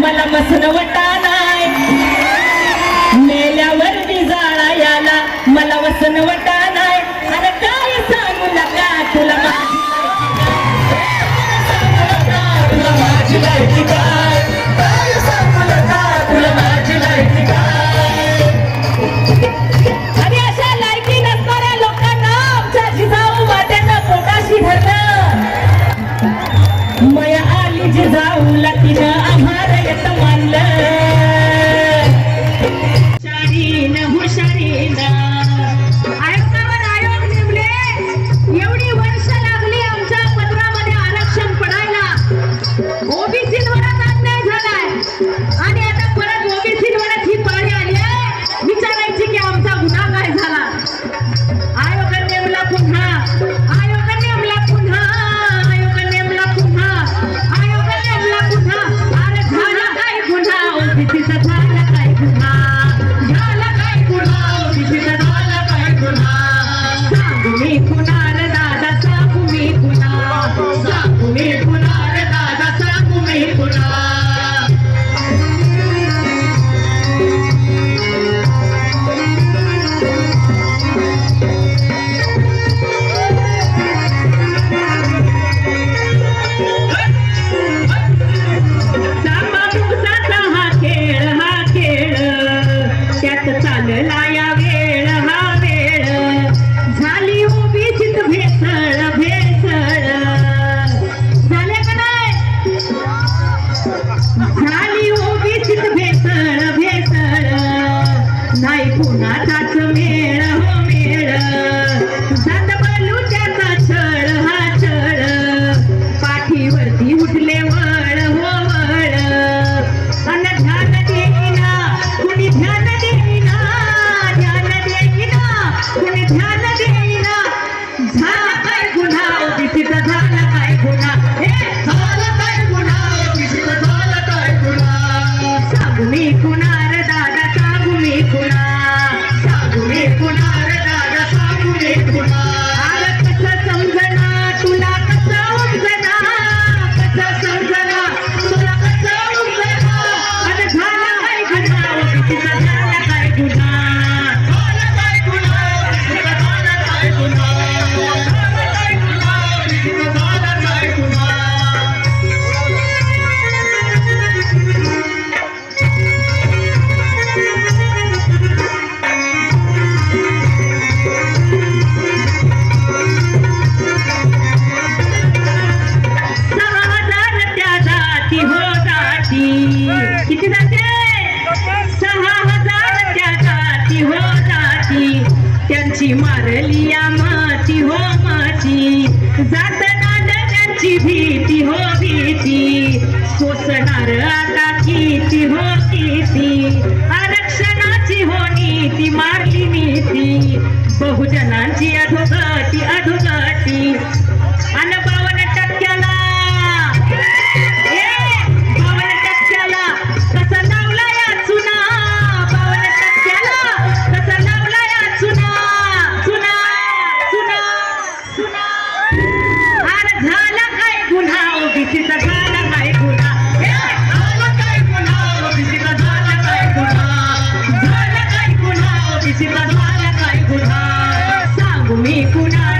मला वसनवटा नाय मेल्यावर मी जाळा याला मला वसनवटा ছাড়া किती जाते? सहा हजार त्या हो हो भीती हो आरक्षणाची हो नीती मारली नीती. बहुजनांची अधोगती अधोगती. अनबा तिचा काय गुन्हा. सांगू मी कुणा